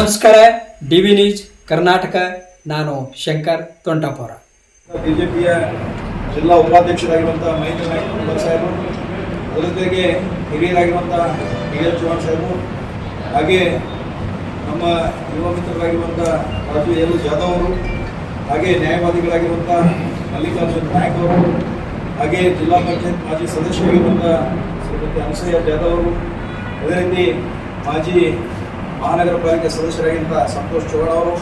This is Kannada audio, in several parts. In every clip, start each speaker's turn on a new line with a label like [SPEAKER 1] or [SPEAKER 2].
[SPEAKER 1] ನಮಸ್ಕಾರ, ಡಿ ವಿ ನ್ಯೂಸ್ ಕರ್ನಾಟಕ, ನಾನು ಶಂಕರ್ ತೊಂಟಾಪುರ.
[SPEAKER 2] ಬಿಜೆಪಿಯ ಜಿಲ್ಲಾ ಉಪಾಧ್ಯಕ್ಷರಾಗಿರುವಂತಹ ಮಹೇಂದ್ರ ನಾಯ್ಕ ಸಾಹೇಬರು ಅದರ ಜೊತೆಗೆ ಹಿರಿಯರಾಗಿರುವಂತಹ ಡಿ ಎಲ್ ಚೌಹಾಣ್ ಸಾಹೇಬರು ಹಾಗೆ ನಮ್ಮ ಯುವ ಮಿತ್ರರಾಗಿರುವಂಥ ರಾಜು ಎಲ್ ಜಾಧವ್ ಅವರು, ಹಾಗೆ ನ್ಯಾಯವಾದಿಗಳಾಗಿರುವಂಥ ಮಲ್ಲಿಕಾರ್ಜುನ್ ನಾಯಕ್ ಅವರು, ಹಾಗೆ ಜಿಲ್ಲಾ ಪಂಚಾಯತ್ ಮಾಜಿ ಸದಸ್ಯರಾಗಿರುವಂಥ ಶ್ರೀಮತಿ ಅನಸೂಯ ಜಾಧವ್ ಅವರು, ಅದೇ ರೀತಿ ಮಾಜಿ ಮಹಾನಗರ ಪಾಲಿಕೆ ಸದಸ್ಯರಾಗಿರುವಂಥ ಸಂತೋಷ್ ಚೌಹಾಣ್ ಅವರು,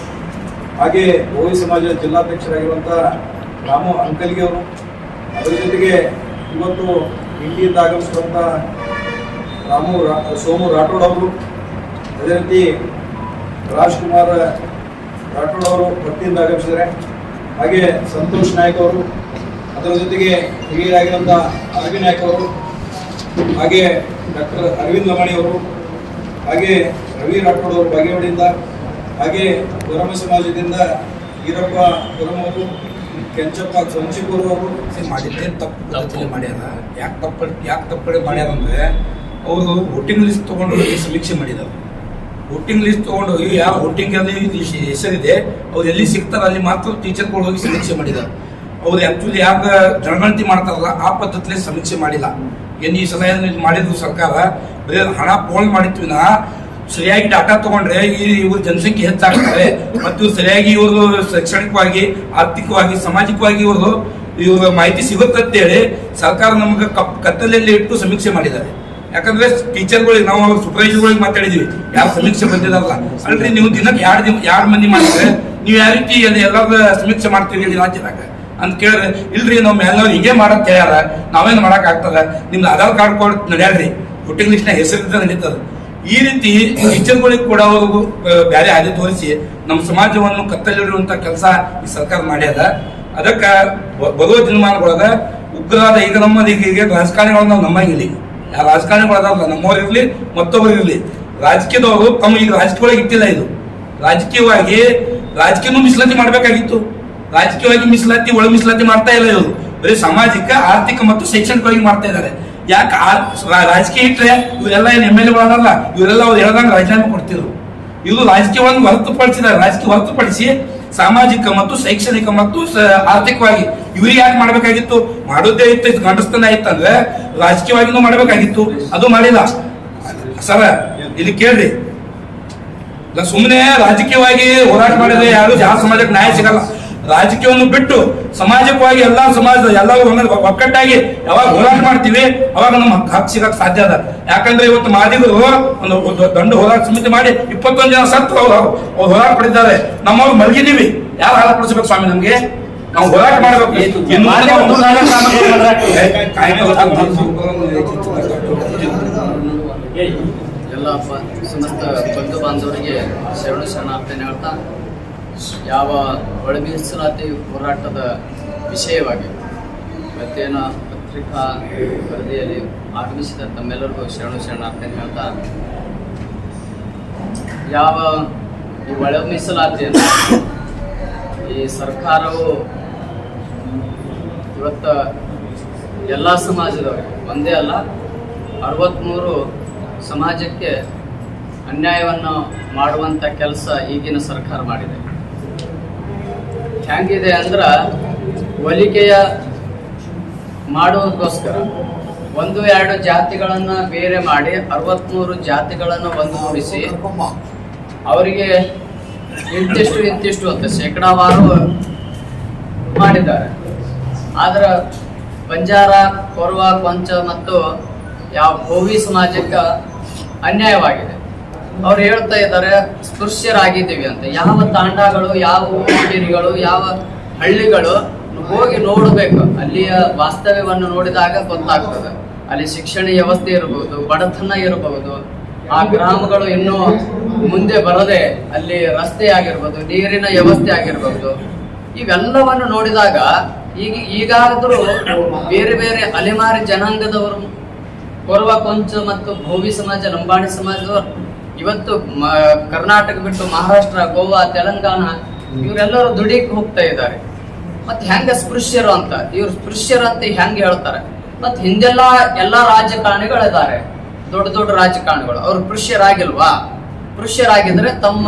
[SPEAKER 2] ಹಾಗೆ ಗೋವಿ ಸಮಾಜದ ಜಿಲ್ಲಾಧ್ಯಕ್ಷರಾಗಿರುವಂಥ ರಾಮು ಅಂಕಲ್ಗೆ ಅವರು. ಅದರ ಜೊತೆಗೆ ಇವತ್ತು ಇಂಡಿಯಿಂದ ಆಗಮಿಸಿದಂಥ ರಾಮು ರಾ, ಸೋಮು ರಾಠೋಡ್ ಅವರು. ಅದೇ ರೀತಿ ರಾಜ್ಕುಮಾರ್ ರಾಠೋಡ್ ಅವರು ಭಕ್ತಿಯಿಂದ ಆಗಮಿಸಿದ್ದಾರೆ ಹಾಗೆ ಸಂತೋಷ್ ನಾಯಕ್ ಅವರು. ಅದರ ಜೊತೆಗೆ ಹಿರಿಯರಾಗಿರುವಂಥ ಅರವಿಂದ್ ನಾಯ್ಕ ಅವರು. ಹಾಗೆ ಡಾಕ್ಟರ್ ಅರವಿಂದ್ ಲಮಾಣಿ ಅವರು. ಹಾಗೆ ರವಿ ರಾಠೋಡ್ ಅವರು ಬಾಗೇವಾಡಿಯಿಂದ ಹಾಗೆ ಗುರಮ ಸಮಾಜದಿಂದ ಈರಪ್ಪ ಗುರಮ ಅವರು ಕೆಂಚಪ್ಪ ಸಂಚಿಪುರ ಅವರು
[SPEAKER 3] ಮಾಡಿದ್ದೇನು ತಪ್ಪು ಪದ್ಧತಿಯಲ್ಲಿ ಮಾಡ್ಯಾರ. ಯಾಕೆ ತಪ್ಪು ಯಾಕೆ ತಪ್ಪಡೆ ಮಾಡ್ಯಾರ ಅಂದರೆ ಅವರು ವೋಟಿಂಗ್ ಲಿಸ್ಟ್ ತೊಗೊಂಡು ಹೋಗಿ ಸಮೀಕ್ಷೆ ಮಾಡಿದ್ದಾರೆ ವೋಟಿಂಗ್ ಲಿಸ್ಟ್ ತೊಗೊಂಡು ಹೋಗಿ ಯಾವ ವೋಟಿಂಗ್ ಅಲ್ಲಿ ಹೆಸರಿದೆ ಅವ್ರು ಎಲ್ಲಿ ಸಿಗ್ತಾರ ಅಲ್ಲಿ ಮಾತ್ರ ಟೀಚರ್ಗಳು ಹೋಗಿ ಸಮೀಕ್ಷೆ ಮಾಡಿದ್ದಾರೆ ಅವ್ರು ಆಕ್ಚುಲಿ ಯಾಕ ಜನಗಣತಿ ಮಾಡ್ತಾರಲ್ಲ ಆ ಪದ್ಧತಿಯಲ್ಲಿ ಸಮೀಕ್ಷೆ ಮಾಡಿಲ್ಲ. ಏನು ಈ ಸಲಹೆ ಏನ್ ಮಾಡಿದ್ರು ಸರ್ಕಾರ ಬರೀ ಹಣ ಪೋಲ್ ಮಾಡಿದ್ವಿನ ಸರಿಯಾಗಿ ಡಾಟಾ ತಗೊಂಡ್ರೆ ಈ ಇವ್ರ ಜನಸಂಖ್ಯೆ ಹೆಚ್ಚಾಗ್ತಾರೆ. ಮತ್ತು ಸರಿಯಾಗಿ ಇವರು ಶೈಕ್ಷಣಿಕವಾಗಿ, ಆರ್ಥಿಕವಾಗಿ, ಸಾಮಾಜಿಕವಾಗಿ ಇವರು ಇವ್ರ ಮಾಹಿತಿ ಸಿಗುತ್ತೆ ಅಂತೇಳಿ ಸರ್ಕಾರ ನಮಗೆ ಕಪ್, ಕತ್ತಲೆಯಲ್ಲಿ ಇಟ್ಟು ಸಮೀಕ್ಷೆ ಮಾಡಿದ್ದಾರೆ. ಯಾಕಂದ್ರೆ ಟೀಚರ್ಗಳಿಗೆ ನಾವು ಅವ್ರ ಸೂಪರ್ವೈಸರ್ಗಳಿಗೆ ಮಾತಾಡಿದ್ವಿ. ಯಾವ ಸಮೀಕ್ಷೆ ಬಂದಿದಾರಲ್ಲ. ಅಲ್ರಿ, ನೀವು ದಿನಕ್ಕೆ ಎರಡು ದಿನ ಎರಡು ಮಂದಿ ಮಾಡಿದ್ರೆ ನೀವು ಯಾವ ರೀತಿ ಅದು ಎಲ್ಲರ ಸಮೀಕ್ಷೆ ಮಾಡ್ತೀರಿ ಹೇಳಿ ರಾಜ್ಯದಾಗ? ಅಂತ ಕೇಳಿದ್ರೆ ಇಲ್ರಿ, ನಾವು ಮೇಲ್ನವ್ರು ಹೀಗೆ ಮಾಡಕ್ ಹೇಳ್ಯಾರ, ನಾವೇನ್ ಮಾಡಕ್ ಆಗ್ತದ? ನಿಮ್ದು ಆಧಾರ್ ಕಾರ್ಡ್ ಕೊಡ್ ನಡೆಯಲ್ರಿ ವೋಟಿಂಗ್ನ ಹೆಸರಿದ್ದ ನಡೀತದ. ಈ ರೀತಿ ಟೀಚರ್ಗಳಿಗೆ ಕೂಡ ಅವರು ಬೇರೆ ಹಾದಿ ತೋರಿಸಿ ನಮ್ಮ ಸಮಾಜವನ್ನು ಕತ್ತಲಿರುವಂತ ಕೆಲಸ ಈ ಸರ್ಕಾರ ಮಾಡ್ಯದ. ಅದಕ್ಕ ಬರುವ ದಿನಮಾನಗಳಾಗ ಉಗ್ರವಾದ ಈಗ ನಮ್ಮದು ಈಗ ಈಗ ರಾಜಕಾರಣಿಗಳು ನಾವು ನಮ್ಮಂಗಿಲ್ಲ ಯಾವ ಯಾರು ರಾಜಕಾರಣಿಗಳದಾರಲ್ಲ, ನಮ್ಮವ್ರು ಇರ್ಲಿ. ರಾಜಕೀಯದವರು ತಮ್ಮ ಈಗ ರಾಜಕೀಯವಾಗಿ ಇಟ್ಟಿಲ್ಲ ಇದು. ರಾಜಕೀಯವಾಗಿ, ರಾಜಕೀಯನೂ ಮೀಸಲಾತಿ ಮಾಡ್ಬೇಕಾಗಿತ್ತು. ರಾಜಕೀಯವಾಗಿ ಮೀಸಲಾತಿ, ಒಳ ಮೀಸಲಾತಿ ಮಾಡ್ತಾ ಇಲ್ಲ ಇವರು. ಬರೀ ಸಾಮಾಜಿಕ, ಆರ್ಥಿಕ ಮತ್ತು ಶೈಕ್ಷಣಿಕವಾಗಿ ಮಾಡ್ತಾ ಇದ್ದಾರೆ. ಯಾಕೆ ರಾಜಕೀಯ ಇಟ್ಟರೆ ಇವರೆಲ್ಲ ಏನು ಎಂ ಎಲ್ ಎಗಳಲ್ಲ ಇವರೆಲ್ಲ ಅವ್ರು ಹೇಳ್ದಂಗೆ ರಾಜೀನಾಮೆ ಕೊಡ್ತಿದ್ರು. ಇದು ರಾಜಕೀಯವನ್ನು ಹೊರತುಪಡಿಸಿದ ರಾಜಕೀಯ ಹೊರತುಪಡಿಸಿ ಸಾಮಾಜಿಕ ಮತ್ತು ಶೈಕ್ಷಣಿಕ ಮತ್ತು ಆರ್ಥಿಕವಾಗಿ ಇವ್ರಿಗೆ ಯಾಕೆ ಮಾಡಬೇಕಾಗಿತ್ತು? ಮಾಡೋದೇ ಇತ್ತು, ಇದು ಗಂಡಸ್ತನ ಇತ್ತಂದ್ರೆ ರಾಜಕೀಯವಾಗಿನೂ ಮಾಡಬೇಕಾಗಿತ್ತು. ಅದು ಮಾಡಿಲ್ಲ. ಸರ, ಇಲ್ಲಿ ಕೇಳ್ರಿ. ಸುಮ್ಮನೆ ರಾಜಕೀಯವಾಗಿ ಹೋರಾಟ ಮಾಡಿದ್ರೆ ಯಾರು ಯಾವ ಸಮಾಜಕ್ಕೆ ನ್ಯಾಯ ಸಿಗಲ್ಲ. ರಾಜಕೀಯವನ್ನು ಬಿಟ್ಟು ಸಮಾಜಕವಾಗಿ ಎಲ್ಲಾ ಸಮಾಜದ ಎಲ್ಲ ಒಂದ್ ಒಕ್ಕಟ್ಟಾಗಿ ಯಾವಾಗ ಹೋರಾಟ ಮಾಡ್ತೀವಿ ಅವಾಗ ನಮ್ಮ ಹಕ್ಕು ಹಕ್ಕು ಸಿಗಕ್ ಸಾಧ್ಯ ಅದ. ಯಾಕಂದ್ರೆ ಇವತ್ತು ಮಾದಿಗರು ಒಂದು ದಂಡ ಹೋರಾಟ ಸಮಿತಿ ಮಾಡಿ ಇಪ್ಪತ್ತೊಂದು ಜನ ಸತ್ತು ಅವ್ರು ಅವ್ರು ಹೋರಾಟ ಪಡಿದ್ದಾರೆ ನಮ್ಮವ್ರು ಮಲಗಿದೀವಿ ಯಾರು ಹಾಳು ಪಡಿಸ್ಬೇಕು ಸ್ವಾಮಿ ನಮ್ಗೆ? ನಾವು ಹೋರಾಟ ಮಾಡಬೇಕು.
[SPEAKER 4] ಎಲ್ಲ ಸಮಸ್ತ ಬಂಧು ಬಾಂಧವರಿಗೆ ಶರಣು ಶರಣಾರ್ಥನೆ ಹೇಳ್ತಾ ಯಾವ ಒಳಮೀಸಲಾತಿ ಹೋರಾಟದ ವಿಷಯವಾಗಿ ಮತ್ತೇನ ಪತ್ರಿಕಾ ವರದಿಯಲ್ಲಿ ಆಗಮಿಸಿದ ತಮ್ಮೆಲ್ಲರಿಗೂ ಶರಣ ಅಂತ ಹೇಳ್ತಾ ಯಾವ ಈ ಒಳ ಮೀಸಲಾತಿಯನ್ನು ಈ ಸರ್ಕಾರವು ಇವತ್ತ ಎಲ್ಲ ಸಮಾಜದವರಿಗೆ ಒಂದೇ ಅಲ್ಲ ಅರವತ್ತ್ಮೂರು ಸಮಾಜಕ್ಕೆ ಅನ್ಯಾಯವನ್ನು ಮಾಡುವಂಥ ಕೆಲಸ ಈಗಿನ ಸರ್ಕಾರ ಮಾಡಿದೆ. ಹೆಂಗಿದೆ ಅಂದ್ರೆ ಹೋಲಿಕೆಯ ಮಾಡುವುದಕ್ಕೋಸ್ಕರ ಒಂದು, ಎರಡು ಜಾತಿಗಳನ್ನು ಬೇರೆ ಮಾಡಿ ಅರವತ್ತ್ಮೂರು ಜಾತಿಗಳನ್ನು ಒಂದುಗೂಡಿಸಿ ಅವರಿಗೆ ಇಂತಿಷ್ಟು ಇಂತಿಷ್ಟು ಅಂತ ಶೇಕಡಾವಾರು ಮಾಡಿದ್ದಾರೆ. ಆದ್ರೆ ಬಂಜಾರ, ಕೊರವ, ಕೊಂಚ ಮತ್ತು ಯಾವ ಭೋವಿ ಸಮಾಜಕ್ಕೆ ಅನ್ಯಾಯವಾಗಿದೆ. ಅವ್ರು ಹೇಳ್ತಾ ಇದ್ದಾರೆ ಸ್ಪೃಶ್ಯರಾಗಿದ್ದೀವಿ ಅಂತ. ಯಾವ ತಾಂಡಗಳು, ಯಾವ ಊರಿಗಳು ಯಾವ ಹಳ್ಳಿಗಳು ಹೋಗಿ ನೋಡಬೇಕು. ಅಲ್ಲಿಯ ವಾಸ್ತವ್ಯವನ್ನು ನೋಡಿದಾಗ ಗೊತ್ತಾಗ್ತದೆ. ಅಲ್ಲಿ ಶಿಕ್ಷಣ ವ್ಯವಸ್ಥೆ ಇರಬಹುದು ಬಡತನ ಇರಬಹುದು ಆ ಗ್ರಾಮಗಳು ಇನ್ನೂ ಮುಂದೆ ಬರದೆ ಅಲ್ಲಿ ರಸ್ತೆ ಆಗಿರ್ಬೋದು, ನೀರಿನ ವ್ಯವಸ್ಥೆ ಆಗಿರ್ಬಹುದು ಇವೆಲ್ಲವನ್ನು ನೋಡಿದಾಗ ಈಗ ಈಗಾದರೂ ಬೇರೆ ಬೇರೆ ಅಲೆಮಾರಿ ಜನಾಂಗದವರು ಕೊರವ ಕೊಂಚ ಮತ್ತು ಭೋವಿ ಸಮಾಜ, ಲಂಬಾಣಿ ಸಮಾಜದವರು ಇವತ್ತು ಕರ್ನಾಟಕ ಬಿಟ್ಟು ಮಹಾರಾಷ್ಟ್ರ, ಗೋವಾ, ತೆಲಂಗಾಣ, ಇವರೆಲ್ಲರೂ ದುಡಿಕ್ ಹೋಗ್ತಾ ಇದ್ದಾರೆ. ಮತ್ತೆ ಹೆಂಗ ಸ್ಪೃಶ್ಯರು ಅಂತ? ಇವ್ರು ಸ್ಪೃಶ್ಯರು ಅಂತ ಹೆಂಗ್ ಹೇಳ್ತಾರೆ? ಮತ್ ಹಿಂದೆಲ್ಲ ಎಲ್ಲಾ ರಾಜಕಾರಣಿಗಳಿದ್ದಾರೆ. ದೊಡ್ಡ ದೊಡ್ಡ ರಾಜಕಾರಣಿಗಳು. ಅವ್ರು ಸ್ಪೃಶ್ಯರಾಗಿಲ್ವಾ ಪುರುಷ್ಯರಾಗಿದ್ರೆ ತಮ್ಮ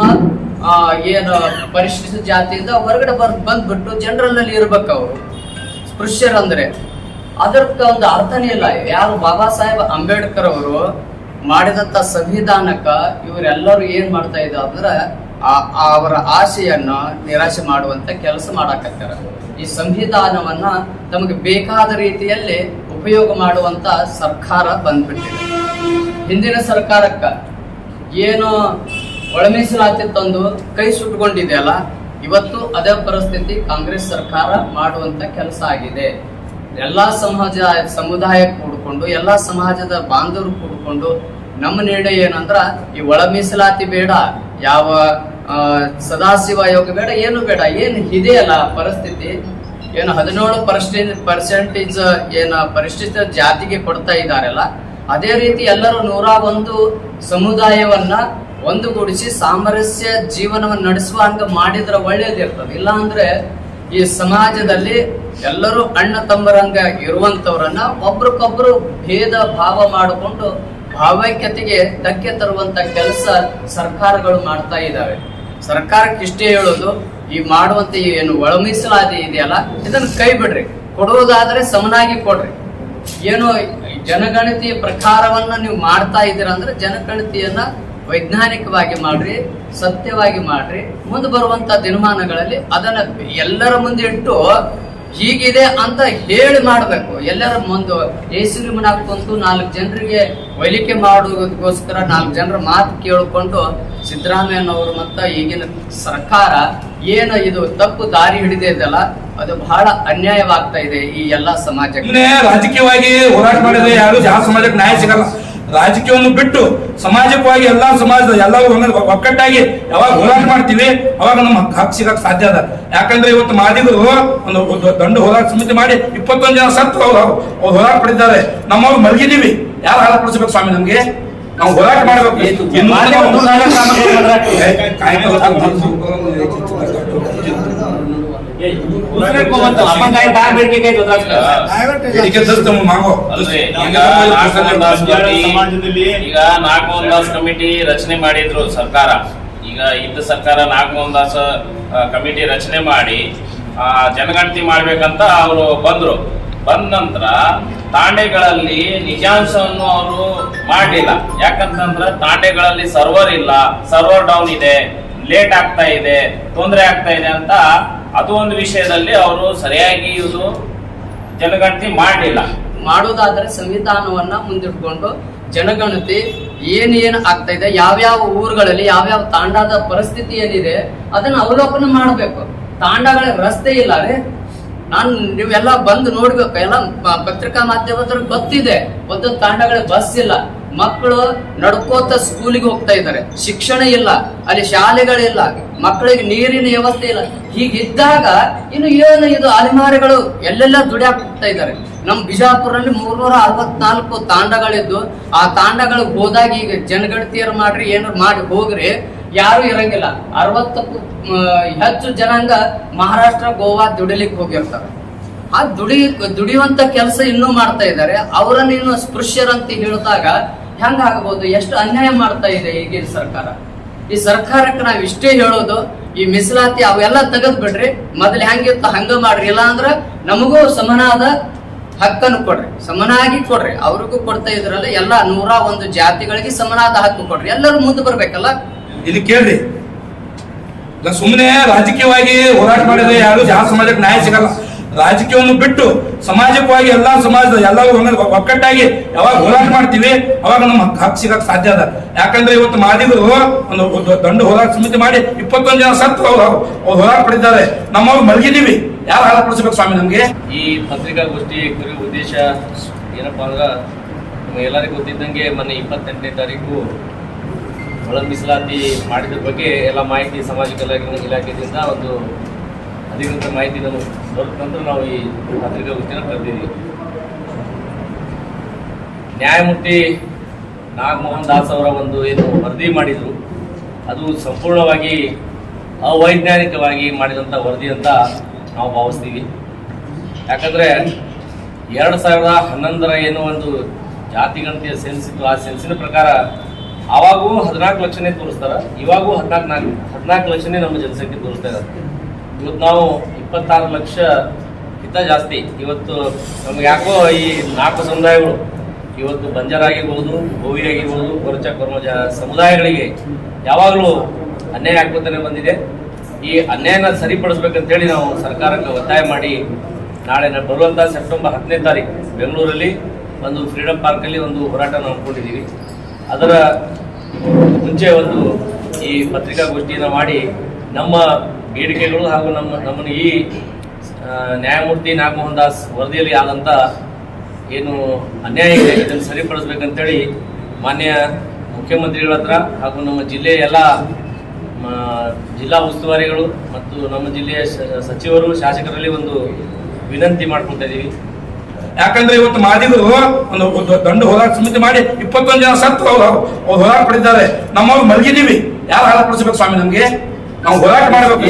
[SPEAKER 4] ಏನ ಪರಿಶಿಷ್ಟ ಜಾತಿಯಿಂದ ಹೊರಗಡೆ ಬರ್ ಬಂದ್ಬಿಟ್ಟು ಜನರಲ್ ಅಲ್ಲಿ ಇರ್ಬೇಕು ಅವರು. ಸ್ಪೃಶ್ಯರಂದ್ರೆ ಅದಕ್ಕೆ ಒಂದು ಅರ್ಥನೇ ಇಲ್ಲ. ಯಾರು ಬಾಬಾ ಸಾಹೇಬ್ ಅಂಬೇಡ್ಕರ್ ಅವರು ಮಾಡಿದಂತ ಸಂವಿಧಾನಕ ಇವರೆಲ್ಲರೂ ಏನ್ ಮಾಡ್ತಾ ಇದ್ದಾರೆ ಅಂದ್ರೆ ಅವರ ಆಸೆಯನ್ನು ನಿರಾಶೆ ಮಾಡುವಂತ ಕೆಲಸ ಮಾಡಾಕತ್ತಾರ. ಈ ಸಂವಿಧಾನವನ್ನ ತಮಗೆ ಬೇಕಾದ ರೀತಿಯಲ್ಲಿ ಉಪಯೋಗ ಮಾಡುವಂತ ಸರ್ಕಾರ ಬಂದ್ಬಿಟ್ಟಿದೆ. ಹಿಂದಿನ ಸರ್ಕಾರಕ್ಕ ಏನು ಒಳಮೀಸಲಾತಿ ತಂದು ಕೈ ಸುಟ್ಕೊಂಡಿದೆಯಲ್ಲ ಇವತ್ತು ಅದೇ ಪರಿಸ್ಥಿತಿ ಕಾಂಗ್ರೆಸ್ ಸರ್ಕಾರ ಮಾಡುವಂತ ಕೆಲಸ ಆಗಿದೆ. ಎಲ್ಲಾ ಸಮಾಜ ಸಮುದಾಯ ಕೂಡ್ಕೊಂಡು, ಎಲ್ಲಾ ಸಮಾಜದ ಬಾಂಧವರು ಕೂಡ್ಕೊಂಡು ನಮ್ಮ ನಿರ್ಣಯ ಏನಂದ್ರ ಈ ಒಳ ಮೀಸಲಾತಿ ಬೇಡ, ಯಾವ ಸದಾಶಿವ ಆಯೋಗ ಬೇಡ, ಏನು ಬೇಡ, ಏನು ಇದೆಯಲ್ಲ ಪರಿಸ್ಥಿತಿ. ಏನು ಹದಿನೇಳು ಪರ್ಸೆಂಟ್, ಪರ್ಸೆಂಟೇಜ್, ಏನ ಪರಿಶಿಷ್ಟ ಜಾತಿಗೆ ಕೊಡ್ತಾ ಇದ್ದಾರಲ್ಲ ಅದೇ ರೀತಿ ಎಲ್ಲರೂ ನೂರ ಒಂದು ಸಮುದಾಯವನ್ನ ಒಂದುಗೂಡಿಸಿ ಸಾಮರಸ್ಯ ಜೀವನವನ್ನು ನಡೆಸುವ ಹಂಗ ಮಾಡಿದ್ರೆ ಒಳ್ಳೇದಿರ್ತದೆ. ಇಲ್ಲ ಅಂದ್ರೆ ಈ ಸಮಾಜದಲ್ಲಿ ಎಲ್ಲರೂ ಅಣ್ಣ ತಮ್ಮರಂಗ ಇರುವಂತವರನ್ನ ಒಬ್ರಿಗೊಬ್ರು ಭೇದ ಭಾವ ಮಾಡಿಕೊಂಡು ಭಾವೈಕ್ಯತೆಗೆ ಧಕ್ಕೆ ತರುವಂತ ಕೆಲಸ ಸರ್ಕಾರಗಳು ಮಾಡ್ತಾ ಇದ್ದಾವೆ. ಸರ್ಕಾರಕ್ಕೆ ಇಷ್ಟೇ ಹೇಳೋದು, ಈ ಮಾಡುವಂತ ಏನು ಒಳ ಮೀಸಲಾತಿ ಇದೆಯಲ್ಲ, ಇದನ್ನ ಕೈ ಬಿಡ್ರಿ. ಕೊಡುವುದಾದ್ರೆ ಸಮನಾಗಿ ಕೊಡ್ರಿ. ಏನು ಜನಗಣತಿ ಪ್ರಕಾರವನ್ನ ನೀವು ಮಾಡ್ತಾ ಇದ್ದೀರಾ ಅಂದ್ರೆ ಜನಗಣತಿಯನ್ನ ವೈಜ್ಞಾನಿಕವಾಗಿ ಮಾಡ್ರಿ, ಸತ್ಯವಾಗಿ ಮಾಡ್ರಿ, ಮುಂದೆ ಬರುವಂತ ದಿನಮಾನಗಳಲ್ಲಿ ಅದನ್ನ ಎಲ್ಲರ ಮುಂದೆ ಇಟ್ಟು ಹೀಗಿದೆ ಅಂತ ಹೇಳಿ ಮಾಡ್ಬೇಕು. ಎಲ್ಲರ ಮುಂದೆ ಏಸಿರಿ ಹಾಕೊಂಡು ನಾಲ್ಕು ಜನರಿಗೆ ಒಲಿಕೆ ಮಾಡುವುದಕ್ಕೋಸ್ಕರ ನಾಲ್ಕು ಜನರ ಮಾತು ಕೇಳಿಕೊಂಡು ಸಿದ್ದರಾಮಯ್ಯನವರು ಮತ್ತ ಈಗಿನ ಸರ್ಕಾರ ಏನು ಇದು ತಪ್ಪು ದಾರಿ ಹಿಡಿದೆ ಇದೆಲ್ಲ ಅದು ಬಹಳ ಅನ್ಯಾಯವಾಗ್ತಾ ಇದೆ ಈ ಎಲ್ಲಾ ಸಮಾಜಕ್ಕೆ.
[SPEAKER 3] ರಾಜಕೀಯವಾಗಿ ಹೋರಾಟ ಮಾಡಿದ್ರೆ ಯಾರು ಯಾವ ಸಮಾಜಕ್ಕೆ ನ್ಯಾಯ ಸಿಗಲ್ಲ. ರಾಜಕೀಯವನ್ನು ಬಿಟ್ಟು ಸಮಾಜಕವಾಗಿ ಎಲ್ಲಾ ಸಮಾಜದ ಎಲ್ಲರೂ ಒಕ್ಕಟ್ಟಾಗಿ ಯಾವಾಗ ಹೋರಾಟ ಮಾಡ್ತೀವಿ ಅವಾಗ ನಮ್ಮ ಹಕ್ಕ್- ಸಿಗಕ್ ಸಾಧ್ಯ ಅದ. ಯಾಕಂದ್ರೆ ಇವತ್ತು ಮಾದಿಗರು ಒಂದು ದಂಡ ಹೋರಾಟ ಸಮಿತಿ ಮಾಡಿ ಇಪ್ಪತ್ತೊಂದು ಜನ ಸತ್ತು ಅವ್ರು ಅವ್ರು ಹೋರಾಟ ಪಡಿದ್ದಾರೆ ನಮ್ಮವ್ರು ಮಲಗಿದೀವಿ ಯಾರು ಹಾಲ ಕೊಡಿಸ್ಬೇಕು ಸ್ವಾಮಿ ನಮ್ಗೆ? ನಾವು ಹೋರಾಟ ಮಾಡ್ಬೇಕು.
[SPEAKER 5] ನಾಗಮೋಹನ್ ದಾಸ್ ಕಮಿಟಿ ಈಗ ನಾಗಮೋಹನ್ ದಾಸ್ ಕಮಿಟಿ ರಚನೆ ಮಾಡಿದ್ರು ಸರ್ಕಾರ. ಈಗ ಇದ್ದ ಸರ್ಕಾರ ನಾಗಮೋಹನ್ ದಾಸ್ ಕಮಿಟಿ ರಚನೆ ಮಾಡಿ ಆ, ಜನಗಣತಿ ಮಾಡ್ಬೇಕಂತ ಅವರು ಬಂದ್ರು. ಬಂದ ನಂತರ ತಾಂಡೆಗಳಲ್ಲಿ ನಿಜಾಂಶವನ್ನು ಅವರು ಮಾಡಲಿಲ್ಲ. ಯಾಕಂತಂದ್ರ ತಾಂಡೆಗಳಲ್ಲಿ ಸರ್ವರ್ ಇಲ್ಲ ಸರ್ವರ್ ಡೌನ್ ಇದೆ. ಲೇಟ್ ಆಗ್ತಾ ಇದೆ, ತೊಂದರೆ ಆಗ್ತಾ ಇದೆ ಅಂತ ಅದು ಒಂದು ವಿಷಯದಲ್ಲಿ ಅವರು ಸರಿಯಾಗಿ ಇದು ಜನಗಣತಿ ಮಾಡಲಿಲ್ಲ.
[SPEAKER 4] ಮಾಡೋದಾದ್ರೆ ಸಂವಿಧಾನವನ್ನ ಮುಂದಿಟ್ಕೊಂಡು ಜನಗಣತಿ ಏನೇನು ಏನ್ ಆಗ್ತಾ ಇದೆ, ಯಾವ್ಯಾವ ಊರುಗಳಲ್ಲಿ ಯಾವ್ಯಾವ ತಾಂಡದ ಪರಿಸ್ಥಿತಿ ಏನಿದೆ ಅದನ್ನ ಅವಲೋಕನ ಮಾಡಬೇಕು. ತಾಂಡಗಳ ರಸ್ತೆ ಇಲ್ಲ ರೀ. ನಾನು ನೀವೆಲ್ಲ ಬಂದು ನೋಡ್ಬೇಕು, ಎಲ್ಲ ಪತ್ರಿಕಾ ಮಾಧ್ಯಮದವ್ರಿಗೆ ಗೊತ್ತಿದೆ, ಒಂದೊಂದು ತಾಂಡಗಳ ಬಸ್ ಇಲ್ಲ. ಮಕ್ಕಳು ನಡ್ಕೋತ ಸ್ಕೂಲಿಗೆ ಹೋಗ್ತಾ ಇದ್ದಾರೆ. ಶಿಕ್ಷಣ ಇಲ್ಲ, ಅಲ್ಲಿ ಶಾಲೆಗಳಿಲ್ಲ ಮಕ್ಕಳಿಗೆ ನೀರಿನ ವ್ಯವಸ್ಥೆ ಇಲ್ಲ. ಹೀಗಿದ್ದಾಗ ಇನ್ನು ಏನು ಇದು ಅಲೆಮಾರಿಗಳು ಎಲ್ಲೆಲ್ಲ ದುಡಿಯಾಕ್ ಹೋಗ್ತಾ ಇದ್ದಾರೆ. ನಮ್ ಬಿಜಾಪುರಲ್ಲಿ ಮೂರ್ನೂರ ಅರವತ್ನಾಲ್ಕು ತಾಂಡಗಳಿದ್ದು, ಆ ತಾಂಡಗಳಿಗೆ ಹೋದಾಗ ಈಗ ಜನಗಣತಿಯರು ಮಾಡ್ರಿ, ಏನಾರು ಮಾಡಿ ಹೋಗ್ರಿ, ಯಾರು ಇರಂಗಿಲ್ಲ. ಅರವತ್ತಕ್ಕೂ ಹೆಚ್ಚು ಜನಾಂಗ ಮಹಾರಾಷ್ಟ್ರ, ಗೋವಾ ದುಡಿಲಿಕ್ಕೆ ಹೋಗಿರ್ತಾರೆ. ಆ ದುಡಿ, ದುಡಿಯುವಂತ ಕೆಲಸ ಇನ್ನೂ ಮಾಡ್ತಾ ಇದ್ದಾರೆ. ಅವರನ್ನು ಇನ್ನು ಸ್ಪೃಶ್ಯರಂತ ಹೇಳಿದಾಗ ಹೆಂಗಾಗಬಹುದು ಎಷ್ಟು ಅನ್ಯಾಯ ಮಾಡ್ತಾ ಇದೆ ಈಗಿನ ಸರ್ಕಾರ? ಈ ಸರ್ಕಾರಕ್ಕೆ ನಾವ್ ಇಷ್ಟೇ ಹೇಳೋದು, ಈ ಮೀಸಲಾತಿ ಅವೆಲ್ಲ ತೆಗೆದ್ ಬಿಡ್ರಿ, ಮೊದಲು ಹೆಂಗಿತ್ತು ಹಂಗ ಮಾಡ್ರಿ. ಇಲ್ಲ ಅಂದ್ರ ನಮಗೂ ಸಮನಾದ ಹಕ್ಕನ್ನು ಕೊಡ್ರಿ. ಸಮನಾಗಿ ಕೊಡ್ರಿ. ಅವ್ರಿಗೂ ಕೊಡ್ತಾ ಇದ್ರಲ್ಲ ಎಲ್ಲ ನೂರ ಒಂದು ಜಾತಿಗಳಿಗೆ ಸಮನಾದ ಹಕ್ಕು ಕೊಡ್ರಿ. ಎಲ್ಲರೂ ಮುಂದೆ ಬರ್ಬೇಕಲ್ಲ?
[SPEAKER 3] ಇಲ್ಲಿ ಕೇಳ್ರಿ. ಸುಮ್ಮನೆ ರಾಜಕೀಯವಾಗಿ ಹೋರಾಟ ಮಾಡಿದ್ರೆ ಯಾರು ಯಾವ ಸಮಾಜಕ್ಕೆ ನ್ಯಾಯ ಸಿಗಲ್ಲ. ರಾಜಕೀಯವನ್ನು ಬಿಟ್ಟು ಸಮಾಜಕವಾಗಿ ಎಲ್ಲಾ ಸಮಾಜದ ಎಲ್ಲರೂ ಒಕ್ಕಟ್ಟಾಗಿ ಯಾವಾಗ ಹೋರಾಟ ಮಾಡ್ತೀವಿ, ಅವಾಗ ನಮ್ಮ ಹಕ್ಕ್- ಸಿಗಕ್ ಸಾಧ್ಯ ಅದ. ಯಾಕಂದ್ರೆ ಇವತ್ತು ಮಾದಿಗರು ಒಂದು ದಂಡು ಹೋರಾಟ ಸಮಿತಿ ಮಾಡಿ ಇಪ್ಪತ್ತೊಂದು ಜನ ಸತ್ತು ಅವ್ರು ಹೋರಾಟ ಪಡಿದ್ದಾರೆ ನಮ್ಮವ್ರು ಮಲಗಿದೀವಿ ಯಾರು ಹಾಲ ಕೊಡಿಸ್ಬೇಕು ಸ್ವಾಮಿ ನಮ್ಗೆ?
[SPEAKER 6] ಈ ಪತ್ರಿಕಾಗೋಷ್ಠಿ ಉದ್ದೇಶ ಏನಪ್ಪಾ ಅಂದ್ರೆ ಎಲ್ಲರಿಗೂ ಗೊತ್ತಿದ್ದಂಗೆ ಮೊನ್ನೆ ಇಪ್ಪತ್ತೆಂಟನೇ ತಾರೀಕು ಒಳ ಮೀಸಲಾತಿ ಮಾಡಿದ್ರ ಬಗ್ಗೆ ಎಲ್ಲ ಮಾಹಿತಿ ಸಮಾಜ ಕಲ್ಯಾಣ ಇಲಾಖೆಯಿಂದ ಒಂದು ಅಧಿಕೃತ ಮಾಹಿತಿ ದೊರೆತ ನಂತರ ನಾವು ಈ ಪತ್ರಿಕಾಗೋಷ್ಠಿಯನ್ನು ಕರೆದಿದ್ದೀವಿ ನ್ಯಾಯಮೂರ್ತಿ ನಾಗಮೋಹನ್ ದಾಸ್ ಅವರ ಒಂದು ಏನು ವರದಿ ಮಾಡಿದ್ರು. ಅದು ಸಂಪೂರ್ಣವಾಗಿ ಅವೈಜ್ಞಾನಿಕವಾಗಿ ಮಾಡಿದಂಥ ವರದಿ ಅಂತ ನಾವು ಭಾವಿಸ್ತೀವಿ. ಯಾಕಂದರೆ ಎರಡು ಸಾವಿರದ ಹನ್ನೊಂದರ ಏನೋ ಒಂದು ಜಾತಿ ಗಣತಿಯ ಸೆನ್ಸ್ ಇತ್ತು ಆ ಸೆನ್ಸಿನ ಪ್ರಕಾರ ಆವಾಗೂ ಹದಿನಾಲ್ಕು ಲಕ್ಷನೇ ತೋರಿಸ್ತಾರೆ, ಇವಾಗೂ ಹದಿನಾಲ್ಕು ನಾಲ್ಕು ಹದಿನಾಲ್ಕು ಲಕ್ಷನೇ ನಮ್ಮ ಜನಸಂಖ್ಯೆ ತೋರಿಸ್ತಾ ಇದ್ದಾರೆ ಇವತ್ತು ನಾವು ಇಪ್ಪತ್ತಾರು ಲಕ್ಷ ಕಿಂತ ಜಾಸ್ತಿ. ಇವತ್ತು ನಮ್ಗೆ ಯಾಕೋ ಈ ನಾಲ್ಕು ಸಮುದಾಯಗಳು ಇವತ್ತು ಬಂಜರಾಗಿರ್ಬೋದು ಗೋವಿ ಆಗಿರ್ಬೋದು ಕೊರಚ ಕೊರ್ಮಜ ಸಮುದಾಯಗಳಿಗೆ ಯಾವಾಗಲೂ ಅನ್ಯಾಯ ಆಗ್ಕೊತಾನೆ ಬಂದಿದೆ. ಈ ಅನ್ಯಾಯನ ಸರಿಪಡಿಸ್ಬೇಕಂತೇಳಿ ನಾವು ಸರ್ಕಾರಕ್ಕೆ ಒತ್ತಾಯ ಮಾಡಿ ನಾಳೆ ಬರುವಂಥ ಸೆಪ್ಟೆಂಬರ್ ಹತ್ತನೇ ತಾರೀಕು ಬೆಂಗಳೂರಲ್ಲಿ ಒಂದು ಫ್ರೀಡಮ್ ಪಾರ್ಕಲ್ಲಿ ಒಂದು ಹೋರಾಟ ನಾವು ಅದರ ಮುಂಚೆ ಒಂದು ಈ ಪತ್ರಿಕಾಗೋಷ್ಠಿಯನ್ನು ಮಾಡಿ ನಮ್ಮ ಬೇಡಿಕೆಗಳು ಹಾಗೂ ನಮ್ಮ ನಮ್ಮನ್ನು ಈ ನ್ಯಾಯಮೂರ್ತಿ ನಾಗಮೋಹನ್ ದಾಸ್ ವರದಿಯಲ್ಲಿ ಆದಂಥ ಏನು ಅನ್ಯಾಯ ಇದೆ, ಇದನ್ನು ಸರಿಪಡಿಸ್ಬೇಕಂತೇಳಿ ಮಾನ್ಯ ಮುಖ್ಯಮಂತ್ರಿಗಳ ಹತ್ರ ಹಾಗೂ ನಮ್ಮ ಜಿಲ್ಲೆಯ ಎಲ್ಲ ಜಿಲ್ಲಾ ಉಸ್ತುವಾರಿಗಳು ಮತ್ತು ನಮ್ಮ ಜಿಲ್ಲೆಯ ಸಚಿವರು, ಶಾಸಕರಲ್ಲಿ ಒಂದು ವಿನಂತಿ ಮಾಡ್ಕೊಳ್ತಾ ಇದ್ದೀವಿ
[SPEAKER 3] ಯಾಕಂದ್ರೆ ಇವತ್ತು ಮಾದಿಗರು ಒಂದು ದಂಡ ಹೋರಾಟ ಸಮಿತಿ ಮಾಡಿ ಇಪ್ಪತ್ತೊಂದು ಜನ ಸತ್ತು ಅವ್ರು ಹೋರಾಟ ಪಡಿದ್ದಾರೆ. ನಮ್ಮವ್ರು ಮಲಗಿದೀವಿ ಯಾರು ಹಾಳಪಡಿಸ್ಬೇಕು ಸ್ವಾಮಿ ನಮ್ಗೆ? ನಾವು ಹೋರಾಟ ಮಾಡಬೇಕು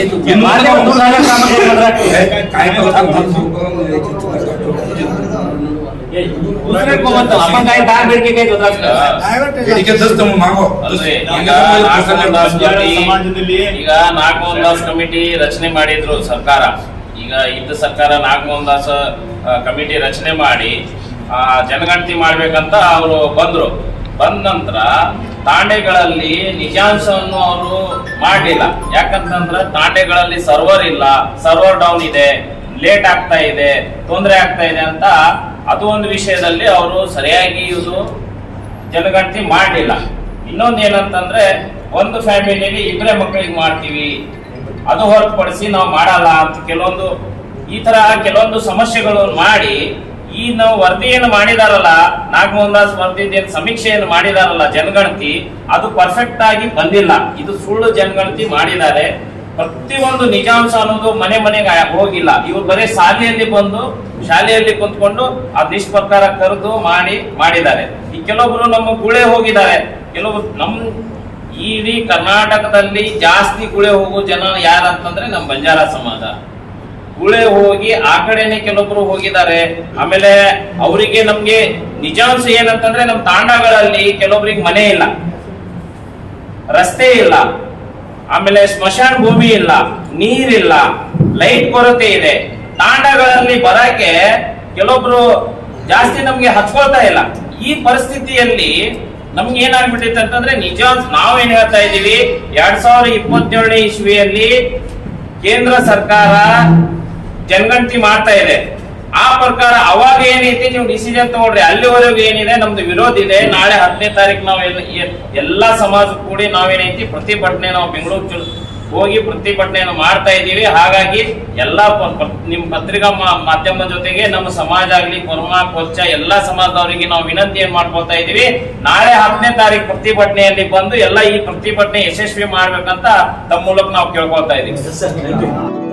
[SPEAKER 5] ಈಗ ನಾಗಮೋಹನ್ ದಾಸ್ ಕಮಿಟಿ-
[SPEAKER 2] ಸಮಾಜದಲ್ಲಿ
[SPEAKER 5] ಈಗ ನಾಗಮೋಹನ್ ದಾಸ್ ಕಮಿಟಿ ರಚನೆ ಮಾಡಿದ್ರು ಸರ್ಕಾರ ಈಗ ಇದ್ದ ಸರ್ಕಾರ ನಾಗಮೋಹನ್ ದಾಸ್ ಕಮಿಟಿ ರಚನೆ ಮಾಡಿ ಆ, ಜನಗಣತಿ ಮಾಡ್ಬೇಕಂತ ಅವರು ಬಂದ್ರು ಬಂದ ನಂತರ ತಾಂಡೆಗಳಲ್ಲಿ ನಿಜಾಂಶವನ್ನು ಅವರು ಮಾಡಲಿಲ್ಲ. ಯಾಕಂತಂದ್ರೆ ತಾಂಡೆಗಳಲ್ಲಿ ಸರ್ವರ್ ಇಲ್ಲ ಸರ್ವರ್ ಡೌನ್ ಇದೆ ಲೇಟ್ ಆಗ್ತಾ ಇದೆ, ತೊಂದರೆ ಆಗ್ತಾ ಇದೆ ಅಂತ ಅದು ಒಂದು ವಿಷಯದಲ್ಲಿ ಅವರು ಸರಿಯಾಗಿ ಇದು ಜನಗಣತಿ ಮಾಡಲಿಲ್ಲ. ಇನ್ನೊಂದು ಏನಂತಂದ್ರೆ ಒಂದು ಫ್ಯಾಮಿಲಿಯಲ್ಲಿ ಇಬ್ಬರೇ ಮಕ್ಕಳಿಗೆ ಮಾಡ್ತೀವಿ. ಅದು ಹೊರತುಪಡಿಸಿ ನಾವು ಮಾಡಲ್ಲ ಅಂತ ಕೆಲವೊಂದು ಈ ತರ ಕೆಲವೊಂದು ಸಮಸ್ಯೆಗಳು ಮಾಡಿ ಈ ನಾವು ವರದಿಯನ್ನು ಮಾಡಿದಾರಲ್ಲ ನಾಗಮೋಹನ್ ದಾಸ್ ವರದಿ ಸಮೀಕ್ಷೆಯನ್ನು ಮಾಡಿದಾರಲ್ಲ ಜನಗಣತಿ, ಅದು ಪರ್ಫೆಕ್ಟ್ ಆಗಿ ಬಂದಿಲ್ಲ. ಇದು ಸುಳ್ಳು ಜನಗಣತಿ ಮಾಡಿದ್ದಾರೆ. ಪ್ರತಿಯೊಂದು ನಿಜಾಂಶ ಅನ್ನೋದು ಮನೆ ಮನೆಗೆ ಹೋಗಿಲ್ಲ. ಇವ್ರು ಬರೀ ಶಾಲೆಯಲ್ಲಿ ಬಂದು, ಶಾಲೆಯಲ್ಲಿ ಕುಂತ್ಕೊಂಡು ಆ ನಿಷ್ಪ್ರಕಾರ ಕರೆದು ಮಾಡಿ, ಮಾಡಿದ್ದಾರೆ. ಈ ಕೆಲವೊಬ್ರು ನಮ್ಮ ಗುಳೆ ಹೋಗಿದ್ದಾರೆ. ಕೆಲವೊಬ್ರು ನಮ್ ಈ ಕರ್ನಾಟಕದಲ್ಲಿ ಜಾಸ್ತಿ ಗುಳೆ ಹೋಗೋ ಜನ ಯಾರಂತಂದ್ರೆ ನಮ್ಮ ಬಂಜಾರ ಸಮಾಜ. ಗುಳೆ ಹೋಗಿ ಆ ಕಡೆನೆ ಕೆಲವೊಬ್ರು ಹೋಗಿದ್ದಾರೆ. ಆಮೇಲೆ ಅವರಿಗೆ ನಮ್ಗೆ ನಿಜಾಂಶ ಏನಂತಂದ್ರೆ ನಮ್ಮ ತಾಂಡಗಳಲ್ಲಿ ಕೆಲವೊಬ್ರಿಗೆ ಮನೆ ಇಲ್ಲ. ರಸ್ತೆ ಇಲ್ಲ. ಆಮೇಲೆ ಸ್ಮಶಾನ ಭೂಮಿ ಇಲ್ಲ. ನೀರಿಲ್ಲ. ಲೈಟ್ ಕೊರತೆ ಇದೆ. ತಾಂಡಗಳಲ್ಲಿ ಬರಕ್ಕೆ ಕೆಲವೊಬ್ರು ಜಾಸ್ತಿ ನಮ್ಗೆ ಹಚ್ಕೊಳ್ತಾ ಇಲ್ಲ. ಈ ಪರಿಸ್ಥಿತಿಯಲ್ಲಿ ನಮ್ಗೆ ಏನಾಗ್ಬಿಟ್ಟಿತ್ತು ಅಂತಂದ್ರೆ ನಿಜ ನಾವೇನ್ ಹೇಳ್ತಾ ಇದೀವಿ ಎರಡ್ ಸಾವಿರದ ಇಪ್ಪತ್ತೇಳನೇ ಇಸ್ವಿಯಲ್ಲಿ ಕೇಂದ್ರ ಸರ್ಕಾರ ಜನಗಣತಿ ಮಾಡ್ತಾ ಇದೆ. ಆ ಪ್ರಕಾರ ಅವಾಗ ಏನೈತಿ ನೀವು ಡಿಸಿಷನ್ ತಗೊಳ್ರಿ ಅಲ್ಲಿವರೆಗೂ ಏನಿದೆ? ನಮ್ದು ವಿರೋಧ ಇದೆ. ನಾಳೆ ಹತ್ತನೇ ತಾರೀಕು ನಾವು ಎಲ್ಲ- ಸಮಾಜ ಕೂಡಿ ನಾವೇನೈತಿ? ಪ್ರತಿಭಟನೆ ನಾವು ಬೆಂಗಳೂರು ಹೋಗಿ ಪ್ರತಿಭಟನೆಯನ್ನು ಮಾಡ್ತಾ ಇದ್ದೀವಿ. ಹಾಗಾಗಿ ಎಲ್ಲಾ ನಿಮ್ ಪತ್ರಿಕಾ ಮಾಧ್ಯಮದ ಮಾಧ್ಯಮ ಜೊತೆಗೆ ನಮ್ಮ ಸಮಾಜ ಆಗ್ಲಿ ಕೊರ್ಮ ಕೊಚ್ಚ ಎಲ್ಲಾ ಸಮಾಜದವರಿಗೆ ನಾವು ವಿನಂತಿ ಏನ್ ಮಾಡ್ಕೊತಾ ಇದೀವಿ ನಾಳೆ ಹತ್ತನೇ ತಾರೀಕು ಪ್ರತಿಭಟನೆಯಲ್ಲಿ ಬಂದು ಎಲ್ಲ ಈ ಪ್ರತಿಭಟನೆ ಯಶಸ್ವಿ ಮಾಡ್ಬೇಕಂತ ತಮ್ಮ ಮೂಲಕ ನಾವು ಕೇಳ್ಕೊತಾ ಇದೀವಿ